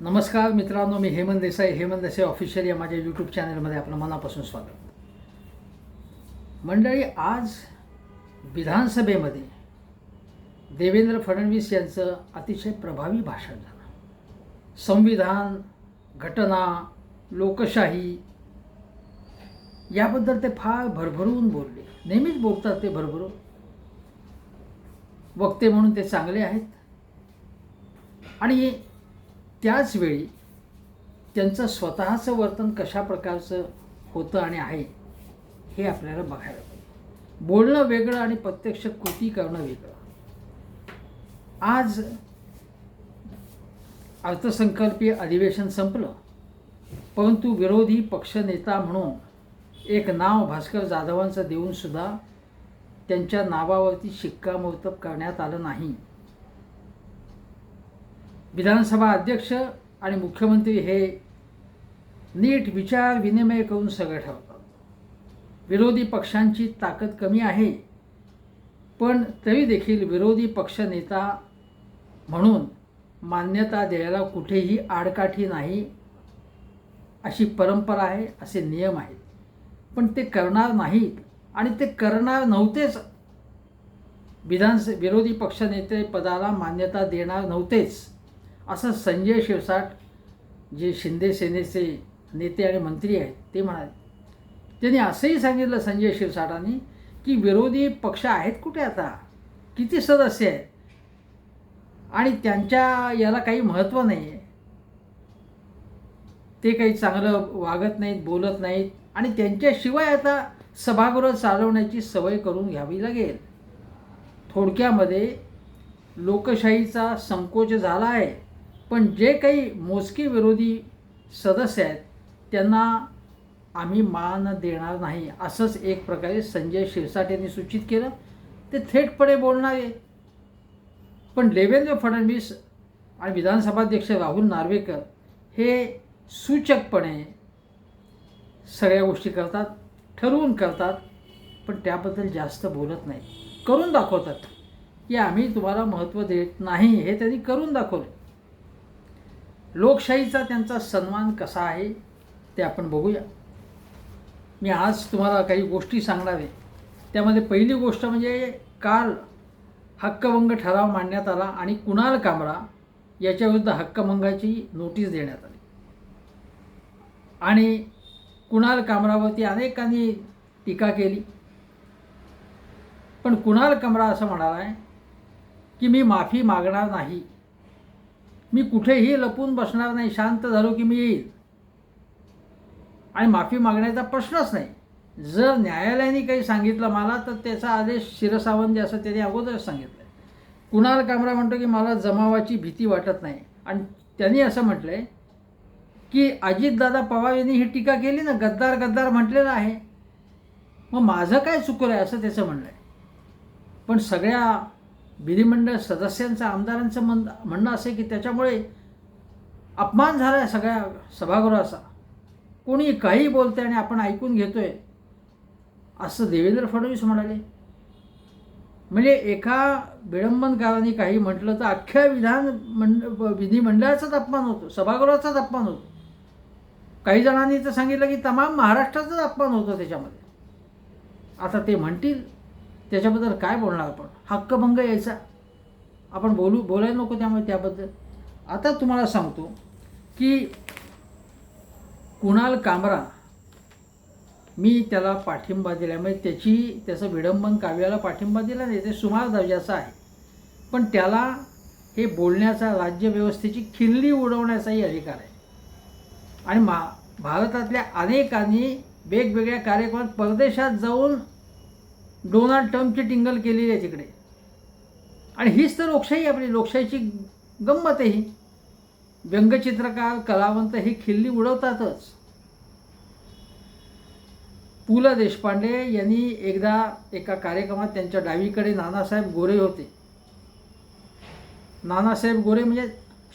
नमस्कार मित्रांनो मी हेमंत देसाई. हेमंत देसाई ऑफिशियल या माझ्या यूट्यूब चॅनलमध्ये आपलं मनापासून स्वागत. मंडळी आज विधानसभेमध्ये देवेंद्र फडणवीस यांचं अतिशय प्रभावी भाषण झालं. संविधान घटना लोकशाही याबद्दल ते फार भरभरून बोलले. नेहमीच बोलतात ते भरभरून. वक्ते म्हणून ते चांगले आहेत. आणि त्याचवेळी त्यांचं स्वतःचं वर्तन कशा प्रकारचं होतं आणि आहे हे आपल्याला बघायला पाहिजे. बोलणं वेगळं आणि प्रत्यक्ष कृती करणं वेगळं. आज अर्थसंकल्पीय अधिवेशन संपलं परंतु विरोधी पक्षनेता म्हणून एक नाव भास्कर जाधवांचं देऊनसुद्धा त्यांच्या नावावरती शिक्कामोर्तब करण्यात आलं नाही. विधानसभा अध्यक्ष आणि मुख्यमंत्री हे नीट विचार विनिमय करून सगळं ठरवतात. विरोधी पक्षांची ताकद कमी आहे पण तरी देखील विरोधी पक्षनेता म्हणून मान्यता द्यायला कुठेही आडकाठी नाही अशी परंपरा आहे असे नियम आहेत. पण ते करणार नाहीत आणि ते करणार नव्हतेच. विधानस विरोधी पक्षनेते पदाला मान्यता देणार नव्हतेच. असं संजय शिरसाट जे शिंदे सेनेचे नेते आणि मंत्री आहेत ते म्हणाले. त्यांनी असंही सांगितलं संजय शिरसाटांनी की विरोधी पक्ष आहेत कुठे आता? किती सदस्य आहेत? आणि त्यांच्या याला काही महत्त्व नाही आहे ते काही चांगलं वागत नाहीत बोलत नाहीत आणि त्यांच्याशिवाय आता सभागृह चालवण्याची सवय करून घ्यावी लागेल. थोडक्यामध्ये लोकशाहीचा संकोच झाला आहे. पण जे काही मोजके विरोधी सदस्य आहेत त्यांना आम्ही मान देणार नाही. असंच एक प्रकारे संजय शिरसाट यांनी सूचित केलं. ते थेटपणे बोलणारे पण देवेंद्र फडणवीस आणि विधानसभाध्यक्ष राहुल नार्वेकर हे सूचकपणे सगळ्या गोष्टी करतात ठरवून करतात पण त्याबद्दल जास्त बोलत नाही करून दाखवतात. की आम्ही तुम्हाला महत्त्व देत नाही हे त्यांनी करून दाखवलं लोकशाहीचा त्यांचा सन्मान कसा आहे ते आपण बघूया. मी आज तुम्हाला काही गोष्टी सांगणार आहे. त्यामध्ये पहिली गोष्ट म्हणजे काल हक्कभंग ठराव मांडण्यात आला आणि कुणाल कामरा याच्याविरुद्ध हक्कभंगाची नोटीस देण्यात आली. आणि कुणाल कामरावरती अनेकांनी टीका केली. पण कुणाल कामरा असं म्हणाला आहे की मी माफी मागणार नाही. मी कुठेही लपून बसणार नाही शांत झालो की मी येईल. आणि माफी मागण्याचा प्रश्नच नाही. जर न्यायालयाने काही सांगितलं मला तर त्याचा आदेश शिरसावंत असं त्याने अगोदरच सांगितलं आहे कुणाल कामरा म्हणतो की मला जमावाची भीती वाटत नाही. आणि त्यांनी असं म्हटलं आहे की अजितदादा पवार यांनी ही टीका केली ना गद्दार गद्दार म्हटलेलं आहे. मग माझं काय चुकलं आहे? असं त्याचं म्हणणं आहे. पण सगळ्या विधिमंडळ सदस्यांचं आमदारांचं म्हण म्हणणं असं की त्याच्यामुळे अपमान झाला आहे सगळ्या सभागृहाचा. कोणी काही बोलते आणि आपण ऐकून घेतो आहे असं देवेंद्र फडणवीस म्हणाले. म्हणजे एका विडंबनकाराने काही म्हटलं तर अख्ख्या विधान मंड विधिमंडळाचाच अपमान होतो सभागृहाचाच अपमान होतो. काही जणांनी तर सांगितलं की तमाम महाराष्ट्राचाच अपमान होतो त्याच्यामध्ये. आता ते म्हणतील त्याच्याबद्दल काय बोलणार आपण? हक्कभंग यायचा. आपण बोलू बोलायला नको त्यामुळे त्याबद्दल. आता तुम्हाला सांगतो की कुणाल कामरा मी त्याला पाठिंबा दिल्यामुळे म्हणजे त्याची त्याचं विडंबन काव्याला पाठिंबा दिला नाही ते सुमार दर्जाचं आहे. पण त्याला हे बोलण्याचा राज्यव्यवस्थेची खिल्ली उडवण्याचाही अधिकार आहे. आणि मा भारतातल्या अनेकांनी वेगवेगळ्या कार्यक्रमात परदेशात जाऊन डोनाल्ड ट्रम्पची टिंगल केलेली आहे तिकडे. आणि हीच तर लोकशाही आपली म्हणजे लोकशाहीची गंमत आहे ही व्यंगचित्रकार कलावंत ही खिल्ली उडवतातच. पु ल देशपांडे यांनी एकदा एका कार्यक्रमात त्यांच्या डावीकडे नानासाहेब गोरे होते. नानासाहेब गोरे म्हणजे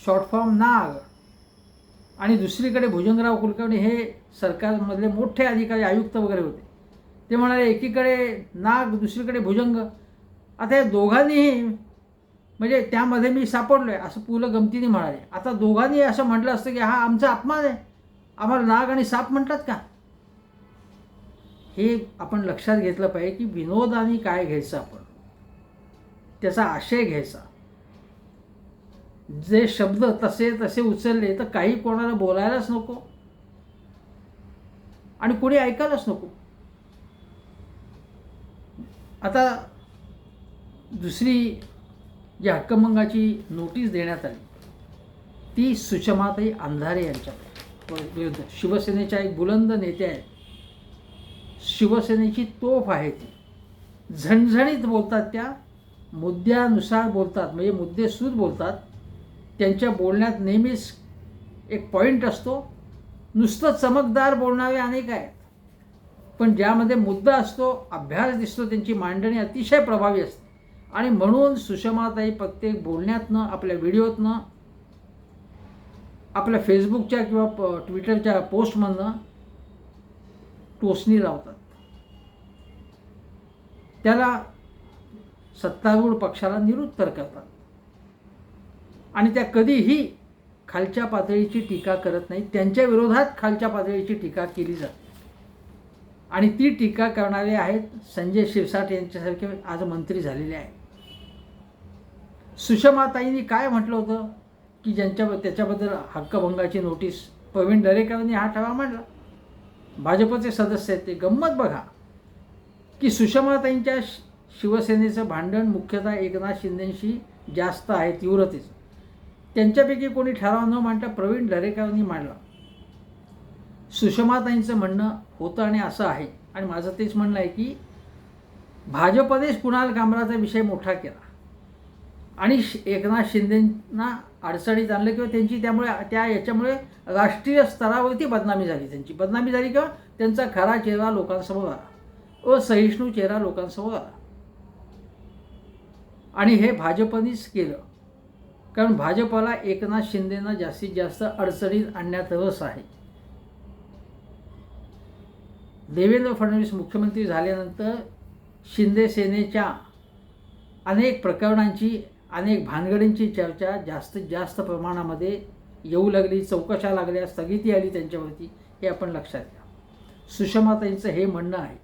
शॉर्ट फॉर्म नाग. आणि दुसरीकडे भुजंगराव कुलकर्णी हे सरकारमधले मोठे अधिकारी आयुक्त वगैरे होते. ते म्हणाले एकीकडे नाग दुसरीकडे भुजंग. आता या दोघांनीही म्हणजे त्यामध्ये मी सापडलो आहे असं पुलं गमतीने म्हणाले. आता दोघांनी असं म्हटलं असतं की हा आमचा अपमान आहे. आम्हाला नाग आणि साप म्हणतात का? हे आपण लक्षात घेतलं पाहिजे की विनोदाने काय घ्यायचं आपण? त्याचा आशय घ्यायचा. जे शब्द तसे तसे उचलले तर काही कोणाला बोलायलाच नको. आणि कोणी ऐकायलाच नको. आता दुसरी जी हक्कमंगाची नोटीस देण्यात आली. ती सुषमाताई अंधारे यांच्या विरुद्ध. शिवसेनेच्या एक बुलंद नेत्या आहेत. शिवसेनेची तोफ आहे ती. झणझणीत बोलतात त्या मुद्द्यानुसार बोलतात म्हणजे मुद्देसूद बोलतात. त्यांच्या बोलण्यात नेहमीच एक पॉईंट असतो. नुसतं चमकदार बोलणारे अनेक आहेत. पण ज्यामध्ये मुद्दा असतो अभ्यास दिसतो त्यांची मांडणी अतिशय प्रभावी असते. आणि म्हणून सुषमाताई प्रत्येक बोलण्यातनं आपल्या व्हिडिओतनं आपल्या फेसबुकच्या किंवा ट्विटरच्या पोस्टमधनं टोचणी लावतात. त्याला सत्तारूढ पक्षाला निरुत्तर करतात. आणि त्या कधीही खालच्या पातळीची टीका करत नाही त्यांच्या विरोधात खालच्या पातळीची टीका केली जाते. आणि ती टीका करणारे आहेत संजय शिरसाट यांच्यासारखे आज मंत्री झालेले आहेत. सुषमाताईंनी काय म्हटलं होतं? की ज्यांच्या त्याच्याबद्दल हक्कभंगाची नोटीस प्रवीण दरेकरांनी हा ठराव मांडला. भाजपचे सदस्य आहेत ते. गंमत बघा. की सुषमाताईंच्या शिवसेनेचं भांडण मुख्यतः एकनाथ शिंदेशी जास्त आहे तीव्रतेचं. त्यांच्यापैकी कोणी ठराव न मांडता प्रवीण दरेकरांनी मांडला. सुषमाताईंचं म्हणणं होतं आणि असं आहे. आणि माझं तेच म्हणणं आहे की भाजपनेच कुणाल कामराचा विषय मोठा केला. आणि एकनाथ शिंदेंना अडचणीत आणलं किंवा त्यांची त्यामुळे त्या याच्यामुळे राष्ट्रीय स्तरावरती बदनामी झाली त्यांची. बदनामी झाली किंवा त्यांचा खरा चेहरा लोकांसमोर आला. असहिष्णू चेहरा लोकांसमोर आला. आणि हे भाजपनीच केलं. कारण भाजपाला एकनाथ शिंदेना जास्तीत जास्त अडचणीत आणण्यात रस आहे. देवेंद्र फडणवीस मुख्यमंत्री झाल्यानंतर शिंदे सेनेच्या अनेक प्रकरणांची अनेक भानगडींची चर्चा जास्तीत जास्त प्रमाणामध्ये येऊ लागली चौकशा लागल्या स्थगिती आली त्यांच्यावरती हे आपण लक्षात घ्या. सुषमाताईंचं हे म्हणणं आहे.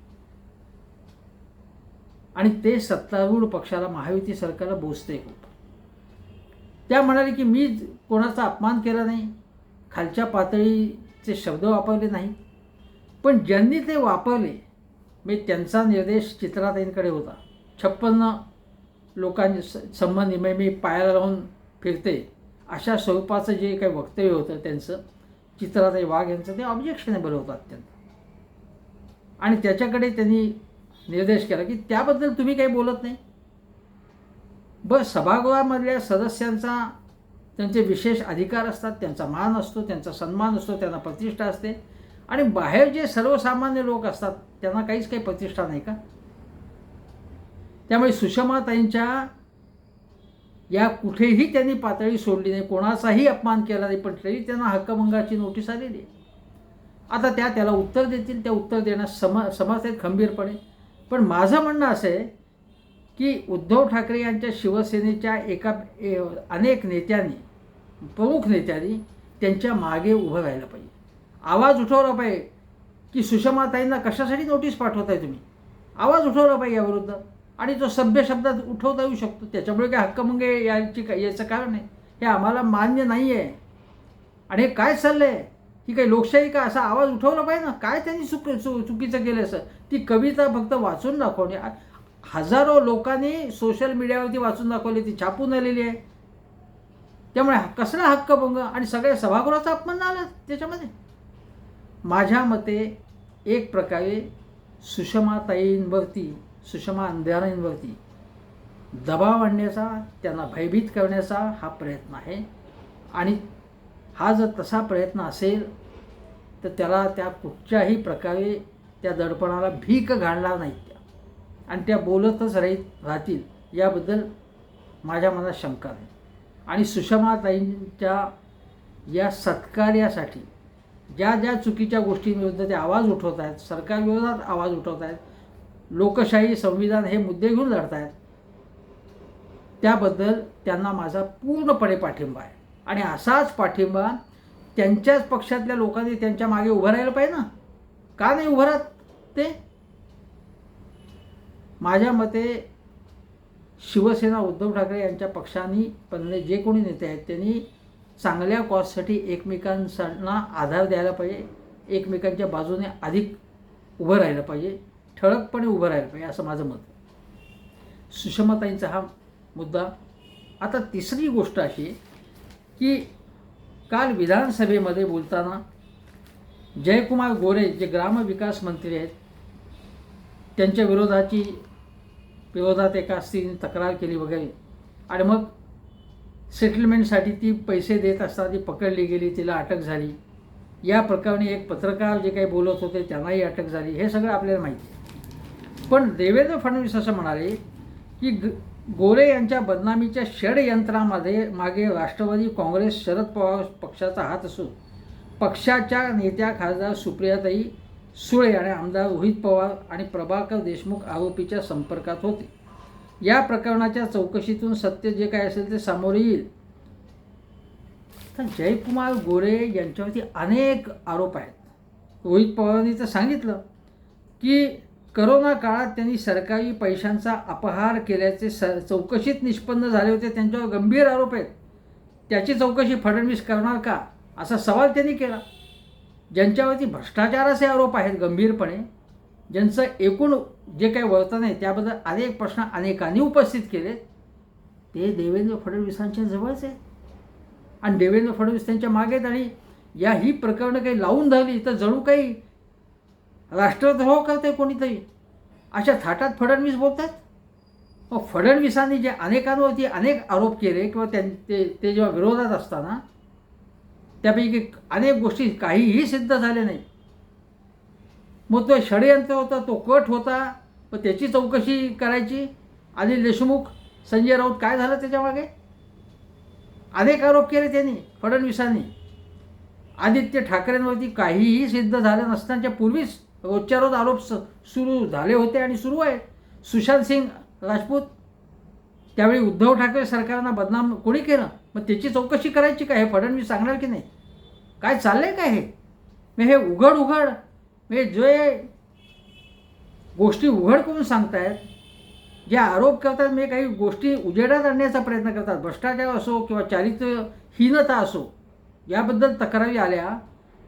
आणि ते सत्तारूढ पक्षाला महायुती सरकारला बोचते खूप. त्या म्हणाले की मी कोणाचा अपमान केला नाही. खालच्या पातळीचे शब्द वापरले नाही. पण ज्यांनी ते वापरले मी त्यांचा निर्देश चित्राताईंकडे होता. छप्पन्न लोकांनी संबंधी म्हणजे मी पायाला लावून फिरते. अशा स्वरूपाचं जे काही वक्तव्य होतं त्यांचं चित्राताई वाघ यांचं ते ऑब्जेक्शनेबल होतं अत्यंत. आणि त्याच्याकडे त्यांनी निर्देश केला की त्याबद्दल तुम्ही काही बोलत नाही. बरं सभागृहामधल्या सदस्यांचा त्यांचे विशेष अधिकार असतात त्यांचा मान असतो त्यांचा सन्मान असतो त्यांना प्रतिष्ठा असते. आणि बाहेर जे सर्वसामान्य लोक असतात त्यांना काहीच काही प्रतिष्ठा नाही का? त्यामुळे सुषमाताईंच्या या कुठेही त्यांनी पातळी सोडली नाही कोणाचाही अपमान केला नाही पण तरी त्यांना हक्कभंगाची नोटीस आलेली आहे. आता त्या त्याला उत्तर देतील त्या उत्तर देण्यास सम समर्थ आहेत खंबीरपणे. पण माझं म्हणणं असं आहे की उद्धव ठाकरे यांच्या शिवसेनेच्या एका अनेक नेत्यांनी प्रमुख नेत्यांनी त्यांच्या मागे उभं राहिलं पाहिजे. आवाज उठवला पाहिजे की सुषमाताईंना कशासाठी नोटीस पाठवताय तुम्ही? आवाज उठवला पाहिजे याविरुद्ध. आणि जो सभ्य शब्दात उठवता येऊ शकतो. त्याच्यामुळे काय हक्कमंगे याची याचं कारण आहे. हे आम्हाला मान्य नाही आहे आणि हे काय चाललं आहे ही काही लोकशाही का असा आवाज उठवला पाहिजे ना? काय त्यांनी चुक चु चुकीचं केलं असं? ती कविता फक्त वाचून दाखवणे. हजारो लोकांनी सोशल मीडियावरती वाचून दाखवली ती छापून आलेली आहे. त्यामुळे कसला हक्कभंग? आणि सगळ्या सभागृहाचा अपमान आला त्याच्यामध्ये? माझ्या मते एक प्रकारे सुषमाताईंवरती सुषमा अंधारांवरती दबाव आणण्याचा त्यांना भयभीत करण्याचा हा प्रयत्न आहे. आणि हा जर तसा प्रयत्न असेल तर त्याला त्या कुठच्याही प्रकारे त्या दडपणाला भीक घालणार नाहीत त्या. आणि त्या बोलतच राहीत राहतील याबद्दल माझ्या मनात शंका आहे आणि सुषमाताईंच्या या सत्कार्यासाठी ज्या ज्या चुकीच्या गोष्टींविरुद्ध ते आवाज उठवत आहेत सरकारविरोधात आवाज उठवत आहेत लोकशाही संविधान हे मुद्दे घेऊन लढत आहेत त्याबद्दल त्यांना माझा पूर्णपणे पाठिंबा आहे. आणि असाच पाठिंबा त्यांच्याच पक्षातल्या लोकांनी त्यांच्या मागे उभं राहिलं पाहिजे ना? का नाही उभं राहत ते? माझ्या मते शिवसेना उद्धव ठाकरे यांच्या पक्षांनी पण जे कोणी नेते आहेत त्यांनी चांगल्या कॉजसाठी एकमेकांना आधार द्यायला पाहिजे. एकमेकांच्या बाजूने अधिक उभं राहिलं पाहिजे. ठळकपणे उभं राहिलं पाहिजे असं माझं मत सुषमाताईंचा हा मुद्दा. आता तिसरी गोष्ट अशी की काल विधानसभेमध्ये बोलताना जयकुमार गोरे जे ग्रामविकास मंत्री आहेत त्यांच्या विरोधाची विरोधात एका स्त्रीने तक्रार केली वगैरे. आणि मग सेटलमेंटसाठी ती पैसे देत असताना ती पकडली गेली तिला अटक झाली. या प्रकरणी एक पत्रकार जे काही बोलत होते त्यांनाही अटक झाली. हे सगळं आपल्याला माहिती आहे. पण देवेंद्र फडणवीस असं म्हणाले की ग गोरे यांच्या बदनामीच्या षडयंत्रामध्ये मागे राष्ट्रवादी काँग्रेस शरद पवार पक्षाचा हात असून पक्षाच्या नेत्या खासदार सुप्रियाताई सुळे आणि आमदार रोहित पवार आणि प्रभाकर देशमुख आरोपीच्या संपर्कात होते. या प्रकरणाच्या चौकशीतून सत्य जे काय असेल ते समोर येईल. तर जयकुमार गोरे यांच्यावरती अनेक आरोप आहेत. रोहित पवारांनी तर सांगितलं की करोना काळात त्यांनी सरकारी पैशांचा अपहार केल्याचे स चौकशीत निष्पन्न झाले होते त्यांच्यावर गंभीर आरोप आहेत. त्याची चौकशी फडणवीस करणार का? असा सवाल त्यांनी केला. ज्यांच्यावरती भ्रष्टाचाराचे आरोप आहेत गंभीरपणे ज्यांचं एकूण जे काही वर्तन आहे त्याबद्दल अनेक प्रश्न अनेकांनी उपस्थित केले ते देवेंद्र फडणवीसांच्या जवळच आहे आणि देवेंद्र फडणवीस त्यांच्या मागे आहेत आणि या ही प्रकरणं काही लावून धरली तर जणू काही राष्ट्रद्रोह करते कोणीतरी? अशा थाटात फडणवीस बोलतात? मग फडणवीसांनी जे अनेकांवरती अनेक आरोप केले किंवा त्यां ते ते जेव्हा विरोधात असताना त्यापैकी अनेक गोष्टी काहीही सिद्ध झाल्या नाही मग तो षडयंत्र होता तो कट होता मग त्याची चौकशी करायची. आणि देशमुख संजय राऊत काय झालं त्याच्यामागे अनेक आरोप केले त्यांनी फडणवीसांनी. आदित्य ठाकरेंवरती काहीही सिद्ध झालं नसतानाच्या पूर्वीच रोजच्या रोज आरोप सुरू झाले होते आणि सुरू आहे. सुशांत सिंग राजपूत त्यावेळी उद्धव ठाकरे सरकारनं बदनाम कोणी केलं? मग त्याची चौकशी करायची का? हे फडणवीस सांगणार की नाही? काय चाललं आहे काय हे? मी हे उघड उघड मी जे गोष्टी उघड करून सांगतायत जे आरोप करतात म्हणजे काही गोष्टी उजेडात आणण्याचा प्रयत्न करतात. भ्रष्टाचार असो किंवा चारित्र्यहीनता असो याबद्दल तक्रारी आल्या.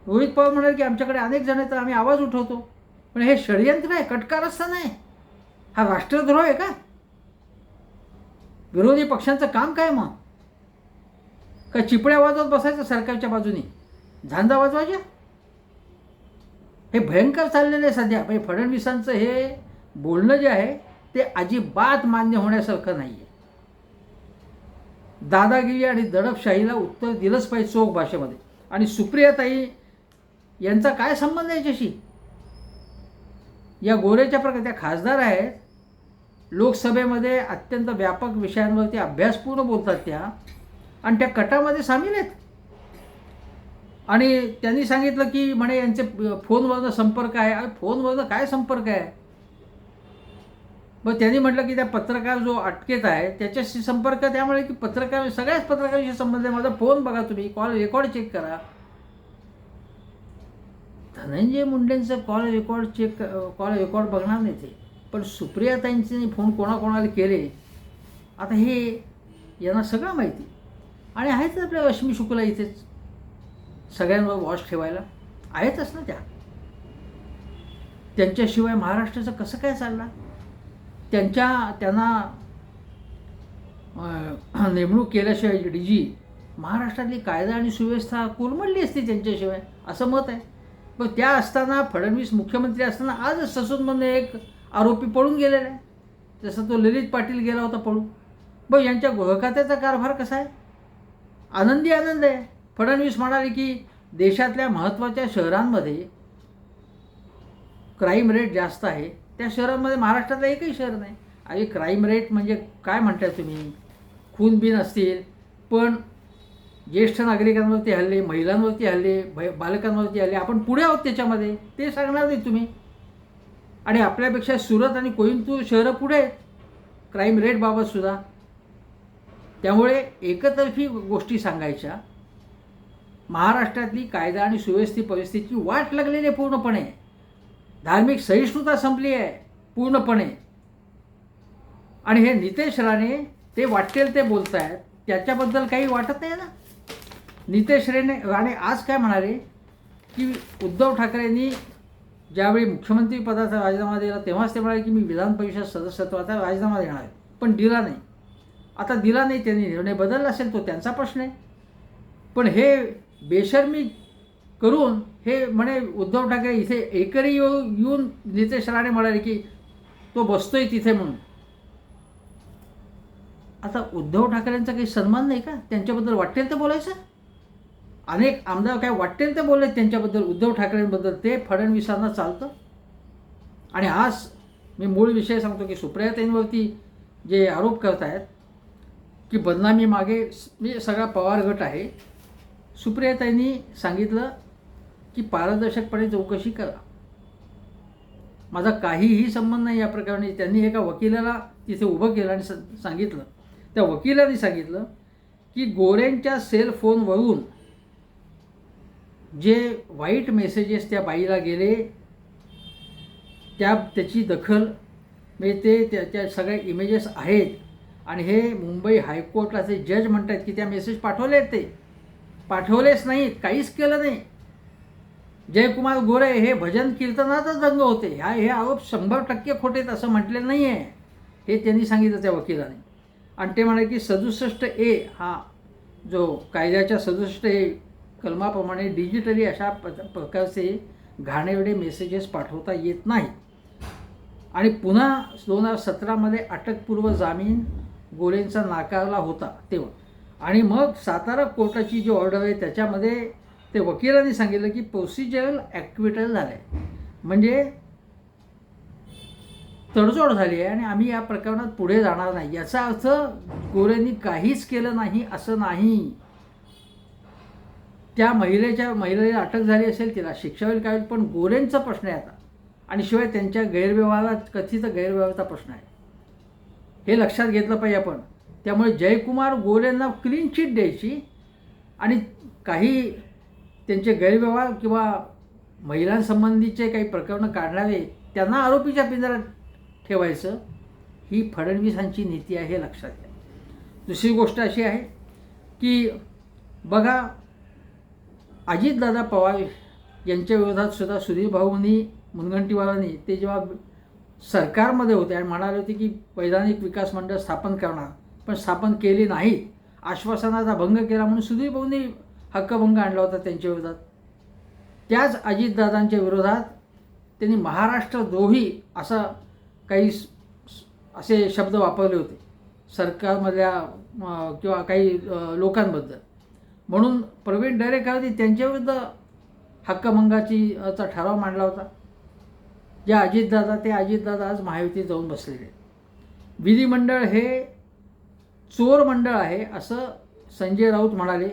रोहित पवार म्हणाले की आमच्याकडे अनेक जण आहेत तर आम्ही आवाज उठवतो. पण हे षडयंत्र आहे कटकारस्थान आहे हा राष्ट्रद्रोह आहे का? विरोधी पक्षांचं काम काय मग? का चिपड्या वाजवत बसायचं सरकारच्या बाजूने? झांजा वाजवायच्या? हे भयंकर चाललेलं आहे सध्या. म्हणजे फडणवीसांचं हे बोलणं जे आहे ते अजिबात मान्य होण्यासारखं नाही आहे दादागिरी आणि दडपशाहीला उत्तर दिलंच पाहिजे चोख भाषेमध्ये. आणि सुप्रियाताई यांचा काय संबंध आहे याच्याशी? या गोरेच्या प्रकार त्या खासदार आहेत. लोकसभेमध्ये अत्यंत व्यापक विषयांवरती अभ्यासपूर्ण बोलतात त्या. आणि त्या कटामध्ये सामील आहेत. आणि त्यांनी सांगितलं की म्हणे यांचे फोनवरनं संपर्क आहे. अरे फोनवरनं काय संपर्क आहे? मग त्यांनी म्हटलं की त्या पत्रकार जो अटकेत आहे त्याच्याशी संपर्क त्यामुळे की पत्रकार सगळ्याच पत्रकारांशी संबंध आहे. माझा फोन बघा तुम्ही. कॉल रेकॉर्ड चेक करा. Dhananjay मुंडेंचं call record check call record बघणार नाही ते. पण सुप्रियाताईंचे फोन कोणाकोणाला केले आता हे यांना सगळं माहिती. आणि आहेतच आपल्या रश्मी शुक्ला इथेच. सगळ्यांवर वॉच ठेवायला. आहेतच ना त्या. त्यांच्याशिवाय महाराष्ट्राचं कसं काय चाललं त्यांच्या त्यांना नेमणूक केल्याशिवाय डी जी महाराष्ट्रातली कायदा आणि सुव्यवस्था कोलमडली असती त्यांच्याशिवाय. असं मत आहे. पण त्या असताना फडणवीस मुख्यमंत्री असताना आजच ससूनमधून एक आरोपी पळून गेलेला आहे. जसं तो ललित पाटील गेला होता पळून. मग यांच्या गृहखात्याचा कारभार कसा आहे? आनंदी आनंद आहे. फडणवीस म्हणाले की देशातल्या महत्त्वाच्या शहरांमध्ये क्राईम रेट जास्त आहे. त्या शहरांमध्ये महाराष्ट्रातलं एकही शहर नाही. आणि क्राईम रेट म्हणजे काय म्हणताय तुम्ही? खून बिन असतील पण ज्येष्ठ नागरिकांवरती हल्ले महिलांवरती हल्ले बालकांवरती हल्ले आपण पुढे आहोत त्याच्यामध्ये. ते सांगणार नाही तुम्ही. आणि आपल्यापेक्षा सुरत आणि कोईमतूर शहरं पुढे आहेत. क्राईम रेटबाबतसुद्धा त्यामुळे एकतर्फी गोष्टी सांगायच्या. महाराष्ट्रातली कायदा आणि सुव्यवस्थित परिस्थितीची वाट लागलेली आहे पूर्णपणे. धार्मिक सहिष्णुता संपली आहे पूर्णपणे. आणि हे नितेश राणे ते वाटेल ते बोलत आहेत त्याच्याबद्दल काही वाटत नाही ना? नितेश राणे राणे आज काय म्हणाले? की उद्धव ठाकरेंनी ज्यावेळी मुख्यमंत्री पदाचा राजीनामा दिला तेव्हाच ते म्हणाले की मी विधान परिषद सदस्यत्वाचा राजीनामा देणार आहे. पण दिला नाही. आता दिला नाही त्यांनी निर्णय बदलला असेल तो त्यांचा प्रश्न आहे. पण हे बेशर्मी करून हे म्हणे उद्धव ठाकरे इथे एकरी येऊ येऊन नितेश राणे म्हणाले की तो बसतोय तिथे म्हणून. आता उद्धव ठाकरेंचा काही सन्मान नाही का? त्यांच्याबद्दल वाटेल तर बोलायचं. अनेक आमदार काय वाटेल ते बोलले त्यांच्याबद्दल उद्धव ठाकरेंबद्दल ते फडणवीसांना चालतं. आणि आज मी मूळ विषय सांगतो की सुप्रियाताईंवरती जे आरोप करत आहेत की बदनामी मागे मी सगळा पवार गट आहे. सुप्रियाताईंनी सांगितलं की पारदर्शकपणे चौकशी करा. माझा काहीही संबंध नाही या प्रकरणी. त्यांनी एका वकिलाला तिथे उभं केलं आणि स- सांगितलं. त्या वकिलाने सांगितलं की गोऱ्यांच्या सेल फोनवरून जे वाईट मेसेजेस त्या बाईला गेले त्या त्याची दखल म्हणजे ते त्याच्या सगळ्या इमेजेस आहेत. आणि हे मुंबई हायकोर्टाचे जज म्हणतात की त्या मेसेज पाठवले आहेत ते. पाठवलेच नाहीत काहीच केलं नाही. जयकुमार गोरे हे भजन कीर्तनातच दंग होते. ह्या हे आरोप शंभर टक्के खोटे आहेत असं म्हटलेलं नाही आहे हे त्यांनी सांगितलं त्या वकिलाने. आणि ते म्हणाले की सदुसष्ट ए हा जो कायद्याच्या सदुसष्ट ए कलमाप्रमाणे डिजिटली अशा प- प्रकारचे घाणेरडे मेसेजेस पाठवता येत नाही आणि पुन्हा दोन हजार सतरामध्ये अटकपूर्व जामीन गोरेंचा नाकारला होता तेव्हा. आणि मग सातारा कोर्टाची जी ऑर्डर आहे त्याच्यामध्ये ते वकिलांनी सांगितलं की प्रोसिजरल ॲक्विटल झालं आहे म्हणजे तडजोड झाली आहे आणि आम्ही या प्रकरणात पुढे जाणार नाही. याचा अर्थ गोरेंनी काहीच केलं नाही असं नाही. त्या महिलेच्या महिलेला अटक झाली असेल तिला शिक्षा होईल काय होईल, पण गोरेंचा प्रश्न आहे आता. आणि शिवाय त्यांच्या गैरव्यवहारात कथित गैरव्यवहाराचा प्रश्न आहे. हे लक्षात घेतलं पाहिजे आपण. त्यामुळे जयकुमार गोरेंना क्लीन चिट द्यायची आणि काही त्यांचे गैरव्यवहार किंवा महिलांसंबंधीचे काही प्रकरणं काढणारे त्यांना आरोपीच्या पिंजऱ्यात ठेवायचं ही फडणवीसांची नीती आहे हे लक्षात घ्या. दुसरी गोष्ट अशी आहे की बघा अजितदादा पवार यांच्या विरोधात सुद्धा सुधीर भाऊंनी मुनगंटीवारांनी ते जेव्हा सरकारमध्ये होते आणि म्हणाले होते की वैधानिक विकास मंडळ स्थापन करणार पण स्थापन केली नाहीत आश्वासनाचा भंग केला म्हणून सुधीर भाऊंनी हक्कभंग आणला होता त्यांच्या विरोधात. त्याच अजितदादांच्या विरोधात त्यांनी महाराष्ट्रद्रोही असा काही असे शब्द वापरले होते. सरकारमधल्या किंवा काही लोकांबद्दल. म्हणून प्रवीण दरेकरांनी त्यांच्याविरुद्ध हक्कमंगाची चा ठराव मांडला होता. जे अजितदादा ते अजितदादा आज महायुतीत जाऊन बसलेले विधिमंडळ हे चोर मंडळ आहे असं संजय राऊत म्हणाले.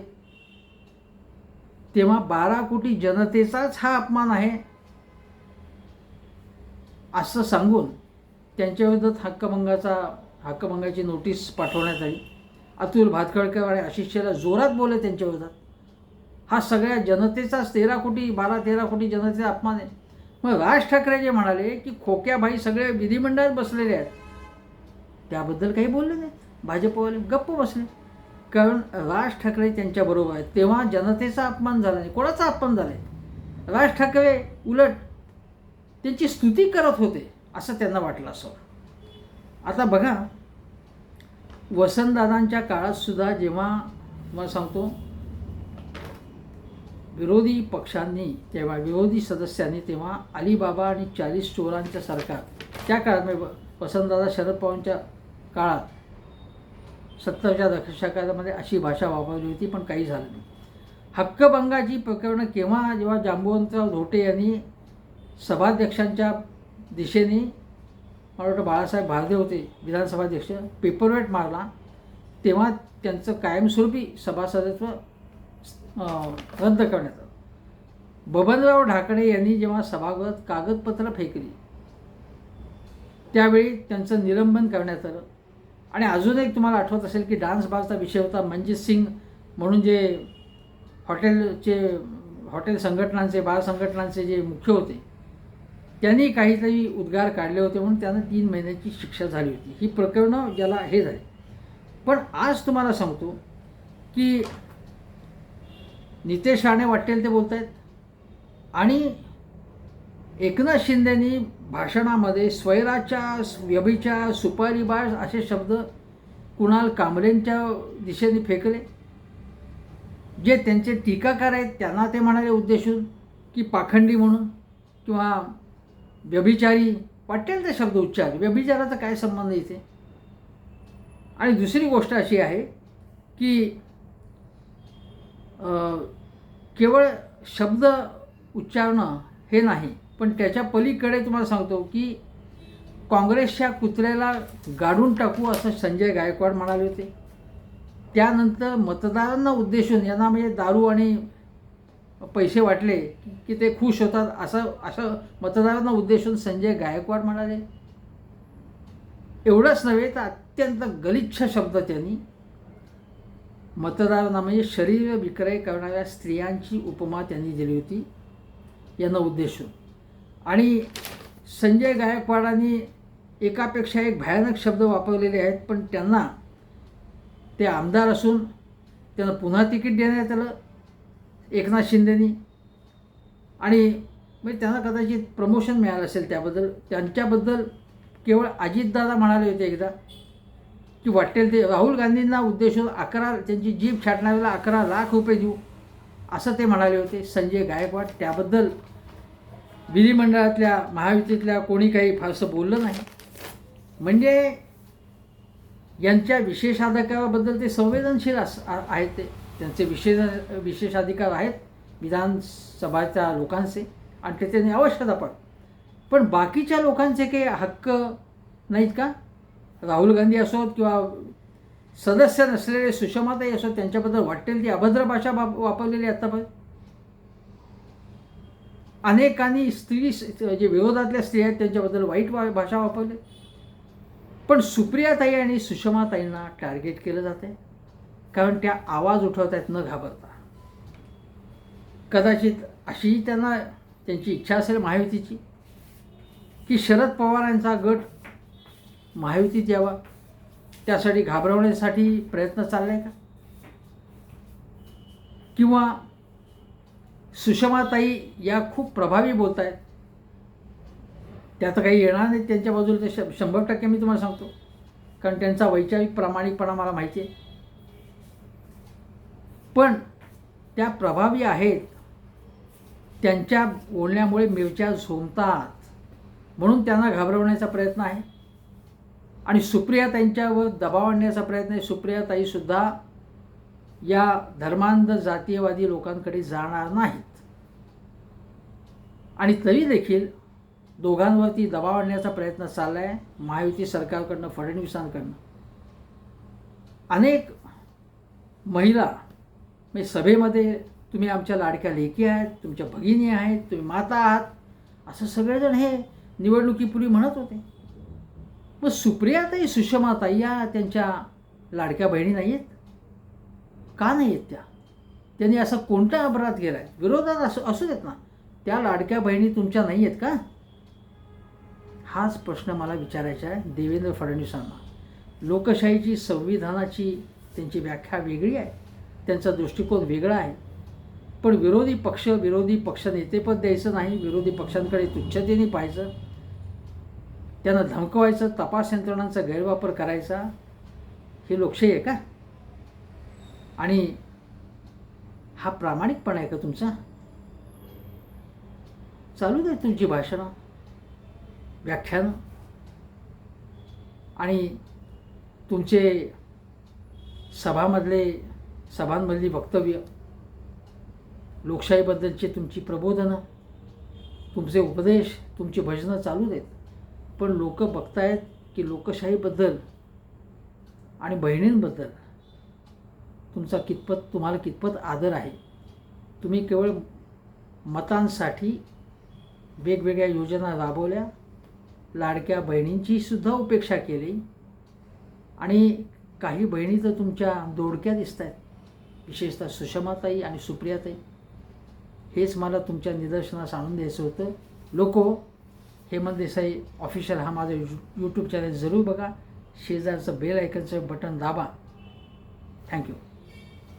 तेव्हा बारा कोटी जनतेचाच हा अपमान आहे असं सांगून त्यांच्याविरुद्ध हक्कभंगाचा हक्कभंगाची नोटीस पाठवण्यात आली. अतुल भातखळकर आणि आशिष जोरात बोलले त्यांच्या विरोधात हा सगळ्या जनतेचाच तेरा कोटी बारा तेरा कोटी जनतेचा अपमान आहे. मग राज ठाकरे जे म्हणाले की खोक्याबाई सगळे विधिमंडळात बसलेले आहेत. त्याबद्दल काही बोलले नाही. भाजपवाले गप्प बसले. कारण राज ठाकरे त्यांच्याबरोबर आहेत. तेव्हा जनतेचा अपमान झाला नाही. कोणाचा अपमान झाला आहे राज ठाकरे उलट त्यांची स्तुती करत होते असं त्यांना वाटलं असं. आता बघा वसंतदादांच्या काळात सुद्धा जेव्हा मला सांगतो विरोधी पक्षांनी तेव्हा विरोधी सदस्यांनी तेव्हा अलीबाबा आणि चाळीस चोरांच्या सरकार त्या काळात म्हणजे वसंतदादा शरद पवारांच्या काळात सत्तरच्या दशकामध्ये अशी भाषा वापरली होती पण काही झालं नाही. हक्कभंगाची प्रकरणं केव्हा जेव्हा जांबुवंतराव धोटे यांनी सभाध्यक्षांच्या दिशेने मला वाटतं बाळासाहेब भारदे होते विधानसभाध्यक्ष पेपरवेट मारला. तेव्हा त्यांचं कायमस्वरूपी सभासदत्व रद्द करण्यात आलं. बबनराव ढाकणे यांनी जेव्हा सभागृहात कागदपत्र फेकली त्यावेळी त्यांचं निलंबन करण्यात आलं. आणि अजून एक तुम्हाला आठवत असेल की डान्स बारचा विषय होता मनजित सिंग म्हणून जे हॉटेलचे हॉटेल संघटनांचे बार संघटनांचे जे मुख्य होते त्यांनी काहीतरी उद्गार काढले होते म्हणून त्यांना तीन महिन्याची शिक्षा झाली होती. ही प्रकरणं ज्याला हे झाले. पण आज तुम्हाला सांगतो की नितेश राणे वाटेल ते बोलत आहेत आणि एकनाथ शिंदेनी भाषणामध्ये स्वैराच्या व्यभिचार सुपारीबाज असे शब्द कुणाल कांबळेंच्या दिशेने फेकले जे त्यांचे टीकाकार आहेत त्यांना ते म्हणाले उद्देशून की पाखंडी म्हणून किंवा व्यभिचारी वाटेल ते शब्द उच्चार. व्यभिचाराचा काय संबंध इथे? आणि दुसरी गोष्ट अशी आहे की केवळ शब्द उच्चारणं हे नाही पण त्याच्या पलीकडे तुम्हाला सांगतो की काँग्रेसच्या कुत्र्याला गाडून टाकू असं संजय गायकवाड म्हणाले होते. त्यानंतर मतदारांना उद्देशून यांना म्हणजे दारू आणि पैसे वाटले की- ते खुश होतात असं असं मतदारांना उद्देशून संजय गायकवाड म्हणाले. एवढंच नव्हे तर अत्यंत गलिच्छ शब्द त्यांनी मतदारांना म्हणजे शरीर विक्रय करणाऱ्या स्त्रियांची उपमा त्यांनी दिली होती यांना उद्देशून. आणि संजय गायकवाडांनी एकापेक्षा एक भयानक शब्द वापरलेले आहेत पण त्यांना ते आमदार असून त्यांना पुन्हा तिकीट देण्यात आलं. एकनाथ शिंदेनी. आणि म्हणजे त्यांना कदाचित प्रमोशन मिळालं असेल त्याबद्दल. त्यांच्याबद्दल केवळ अजितदादा म्हणाले होते एकदा की वाटेल ते राहुल गांधींना उद्देशून अकरा त्यांची जीभ छाटणाऱ्याला अकरा लाख रुपये देऊ असं ते म्हणाले होते. संजय गायकवाड त्याबद्दल विधिमंडळातल्या महायुतीतल्या कोणी काही फारसं बोललं नाही. म्हणजे यांच्या विशेषाधिकाराबद्दल ते संवेदनशील अस आहेत ते. त्यांचे विशेष विशेषाधिकार आहेत विधानसभाच्या लोकांचे आणि ते त्यांनी अवश्य आपण पण बाकीच्या लोकांचे काही हक्क नाहीत का? राहुल गांधी असोत किंवा सदस्य नसलेले सुषमाताई असोत त्यांच्याबद्दल वाटेल ती अभद्र भाषा बा वापरलेली आहे आत्तापर्यंत अनेकांनी स्त्री जे विरोधातल्या स्त्रिया आहेत त्यांच्याबद्दल वाईट वा- भाषा वापरली. पण सुप्रियाताई आणि सुषमाताईंना टार्गेट केलं जाते कारण त्या आवाज उठवत आहेत न घाबरता. कदाचित अशीही त्यांना त्यांची इच्छा असेल महायुतीची की शरद पवारांचा गट महायुतीत यावा त्यासाठी घाबरवण्यासाठी प्रयत्न चालला आहे का? किंवा सुषमाताई या खूप प्रभावी बोलत आहेत त्यात काही येणार नाही त्यांच्या बाजूला ते श- शंभर टक्के मी तुम्हाला सांगतो. कारण त्यांचा वैचारिक प्रामाणिकपणा मला माहिती आहे. पण त्या प्रभावी आहेत. त्यांच्या बोलण्यामुळे मिरच्या झोमतात म्हणून त्यांना घाबरवण्याचा प्रयत्न आहे. आणि सुप्रिया त्यांच्यावर दबाव आणण्याचा प्रयत्न आहे. सुप्रियाताईसुद्धा या धर्मांध जातीयवादी लोकांकडे जाणार नाहीत. आणि तरी देखील दोघांवरती दबाव आणण्याचा प्रयत्न चालला आहे महायुती सरकारकडनं फडणवीसांकडनं. अनेक महिला म्हणजे सभेमध्ये तुम्ही आमच्या लाडक्या लेकी आहेत तुमच्या भगिनी आहेत तुम्ही माता आहात. असं सगळेजण हे निवडणुकीपूर्वी म्हणत होते. मग सुप्रियाताई सुषमाताई या त्यांच्या लाडक्या बहिणी नाही आहेत? का नाही आहेत त्या? त्यांनी असा कोणता अपराध केला आहे विरोधात असू असू देत ना. त्या लाडक्या बहिणी तुमच्या नाही आहेत का? हाच प्रश्न मला विचारायचा आहे. देवेंद्र फडणवीसांना. लोकशाहीची संविधानाची त्यांची व्याख्या वेगळी आहे. त्यांचा दृष्टिकोन वेगळा आहे. पण विरोधी पक्ष विरोधी पक्ष नेतेपद द्यायचं नाही विरोधी पक्षांकडे तुच्छतेने पाहायचं त्यांना धमकवायचं तपास यंत्रणांचा गैरवापर करायचा हे लोकशाही आहे का? आणि हा प्रामाणिकपणा आहे का तुमचा? चालू दे तुमची भाषणं व्याख्यानं. आणि तुमचे सभामधले सभांमधली वक्तव्य लोकशाहीबद्दलची तुमची प्रबोधनं तुमचे उपदेश तुमची भजनं चालू देत. पण लोक बघतायत की लोकशाहीबद्दल आणि बहिणींबद्दल तुमचा कितपत तुम्हाला कितपत आदर आहे? तुम्ही केवळ मतांसाठी वेगवेगळ्या योजना राबवल्या लाडक्या बहिणींची सुद्धा उपेक्षा केली आणि काही बहिणी तर तुमच्या दोडक्या दिसत आहेत विशेषतः सुषमाताई आणि सुप्रियाताई हेच मला तुमच्या निदर्शनास आणून द्यायचं होतं. लोको हेमंत देसाई ऑफिशियल हा माझा यू यूट्यूब चॅनल जरूर बघा. शेजारचं बेल आयकनचं बटन दाबा. Thank you